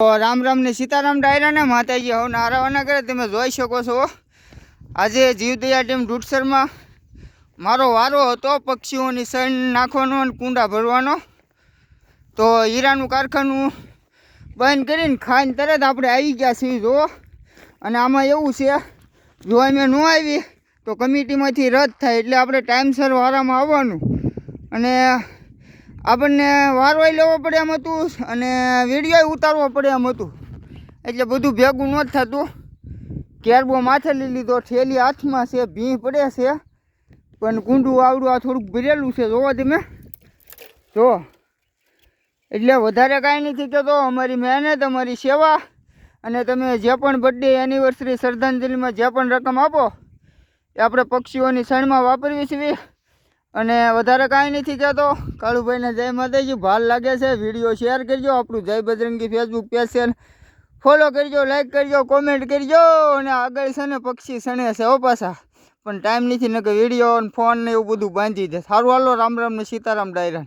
રામ રામ ને સીતારામ ડાયરા ને માતાજી, હવે નારાવાના કરે તમે જોઈ શકો છો. આજે જીવદયા ટીમ ઢૂટસરમાં મારો વારો હતો, પક્ષીઓની સણ નાખવાનો અને કુંડા ભરવાનો. તો હીરાનું કારખાનું બંધ કરીને ખાઈને તરત આપણે આવી ગયા છીએ જો અને આમાં એવું છે, જો અમે ન આવી, તો કમિટીમાંથી રદ થાય, એટલે આપણે ટાઈમસર વારામાં આવવાનું. અને આપણને વારવાઈ લેવો પડે એમ હતું અને વીડિયો ઉતારવો પડે એમ હતું. એટલે બધું ભેગું ન થતું. કેરબો માથે લઈ લીધો ઠેલી હાથમાં છે ભીં પડે છે. પણ કુંડું આવડું, આ થોડુંક ભરેલું છે. જોવો તમે. જો. એટલે વધારે કાંઈ નથી કહેતો. અમારી મહેનત, અમારી સેવા અને તમે જે પણ બર્થડે એનિવર્સરી શ્રદ્ધાંજલિમાં જે પણ રકમ આપો, એ આપણે પક્ષીઓની શણમાં વાપરવી છીએ અને વધારે કાંઈ નથી કહેતો. કાળુભાઈને જય માતાજી, ભાલ લાગે છે, વીડિયો શેર કરજો, આપણું જય બજરંગી ફેસબુક પેજ છે. ફોલો કરજો લાઈક કરજો કોમેન્ટ કરજો, અને આગળ છે ને પક્ષી સણે છે ઓ પાછા. પણ ટાઈમ નથી, નકર વીડિયો અને ફોન ને એવું બધું બાંધી દે. સારું હાલો, રામ રામ ને સીતારામ ડાયરા